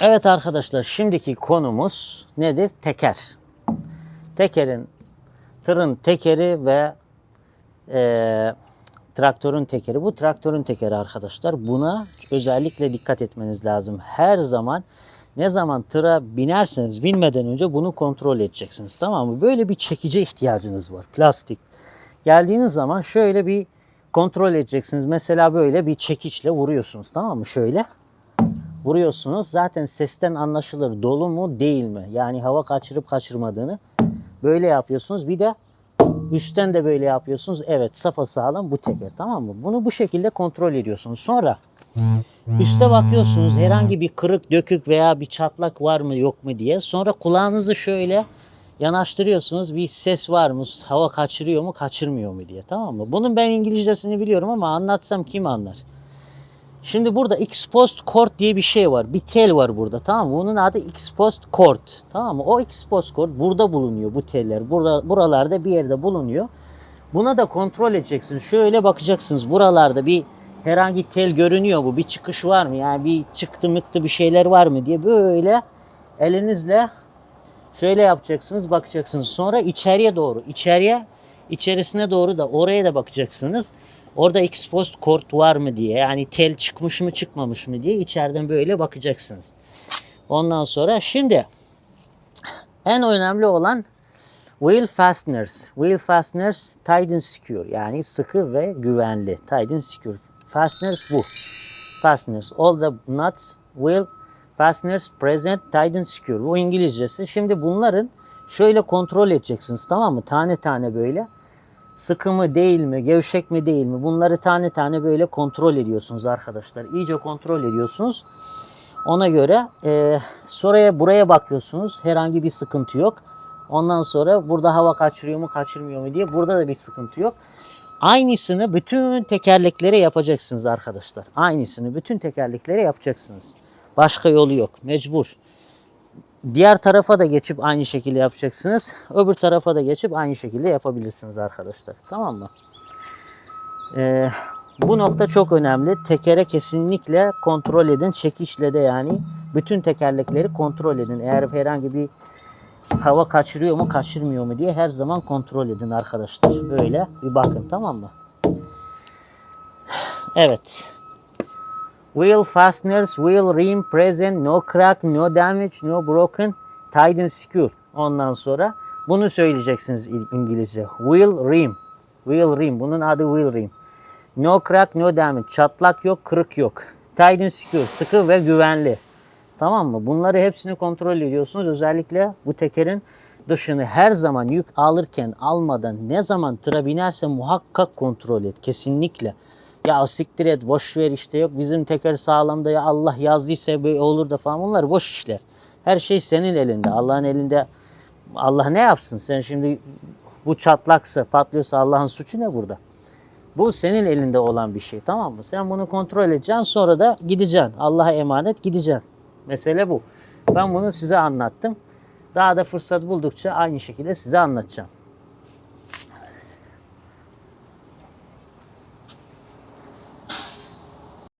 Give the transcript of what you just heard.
Evet arkadaşlar şimdiki konumuz nedir? Teker. Tekerin, tırın tekeri ve eee, traktörün tekeri. Bu traktörün tekeri arkadaşlar. Buna özellikle dikkat etmeniz lazım. Her zaman ne zaman tıra binerseniz binmeden önce bunu kontrol edeceksiniz. Tamam mı? Böyle bir çekice ihtiyacınız var. Plastik. Geldiğiniz zaman şöyle bir kontrol edeceksiniz. Mesela böyle bir çekiçle vuruyorsunuz. Tamam mı? Şöyle vuruyorsunuz. Zaten sesten anlaşılır dolu mu değil mi? Yani hava kaçırıp kaçırmadığını böyle yapıyorsunuz. Bir de üstten de böyle yapıyorsunuz. Evet sapasağlam bu teker tamam mı? Bunu bu şekilde kontrol ediyorsunuz. Sonra üste bakıyorsunuz herhangi bir kırık dökük veya bir çatlak var mı yok mu diye. Sonra kulağınızı şöyle yanaştırıyorsunuz. Bir ses var mı? Hava kaçırıyor mu kaçırmıyor mu diye tamam mı? Bunun ben İngilizcesini biliyorum ama anlatsam kim anlar? Şimdi burada exposed cord diye bir şey var. Bir tel var burada tamam mı? Bunun adı exposed cord. Tamam mı? O exposed cord burada bulunuyor bu teller. Burada, buralarda bir yerde bulunuyor. Buna da kontrol edeceksiniz. Şöyle bakacaksınız. Buralarda bir herhangi tel görünüyor mu? Bir çıkış var mı? Yani bir çıktı mıktı bir şeyler var mı diye böyle elinizle şöyle yapacaksınız. Bakacaksınız. Sonra içeriye doğru. içeriye içerisine doğru da oraya da bakacaksınız. Orada exposed cord var mı diye yani tel çıkmış mı çıkmamış mı diye içeriden böyle bakacaksınız. Ondan sonra şimdi en önemli olan wheel fasteners. Wheel fasteners tight and secure yani sıkı ve güvenli. Tight and secure. Fasteners bu. Fasteners. All the nuts, wheel fasteners present tight and secure. Bu İngilizcesi. Şimdi bunların şöyle kontrol edeceksiniz tamam mı? Tane tane böyle sıkı mı değil mi, gevşek mi değil mi bunları tane tane böyle kontrol ediyorsunuz arkadaşlar. İyice kontrol ediyorsunuz. Ona göre e, sonraya buraya bakıyorsunuz. Herhangi bir sıkıntı yok. Ondan sonra burada hava kaçırıyor mu kaçırmıyor mu diye burada da bir sıkıntı yok. Aynısını bütün tekerleklere yapacaksınız arkadaşlar. Aynısını bütün tekerleklere yapacaksınız. Başka yolu yok. Mecbur. Diğer tarafa da geçip aynı şekilde yapacaksınız. Öbür tarafa da geçip aynı şekilde yapabilirsiniz arkadaşlar. Tamam mı? Ee, bu nokta çok önemli. Tekere kesinlikle kontrol edin. Çekiçle de yani bütün tekerlekleri kontrol edin. Eğer herhangi bir hava kaçırıyor mu kaçırmıyor mu diye her zaman kontrol edin arkadaşlar. Böyle bir bakın tamam mı? Evet. Wheel fasteners, wheel rim present, no crack, no damage, no broken, tight and secure. Ondan sonra bunu söyleyeceksiniz İngilizce. Wheel rim. Wheel rim. Bunun adı wheel rim. No crack, no damage. Çatlak yok, kırık yok. Tight and secure. Sıkı ve güvenli. Tamam mı? Bunları hepsini kontrol ediyorsunuz. Özellikle bu tekerin dışını her zaman yük alırken almadan ne zaman tıra binerse muhakkak kontrol et. Kesinlikle. Ya siktir et boş ver işte yok bizim teker sağlamda ya Allah yazdıysa böyle olur da falan bunlar boş işler. Her şey senin elinde. Allah'ın elinde Allah ne yapsın? Sen şimdi bu çatlaksa patlıyorsa Allah'ın suçu ne burada? Bu senin elinde olan bir şey tamam mı? Sen bunu kontrol edeceksin sonra da gideceksin. Allah'a emanet gideceksin. Mesele bu. Ben bunu size anlattım. Daha da fırsat buldukça aynı şekilde size anlatacağım.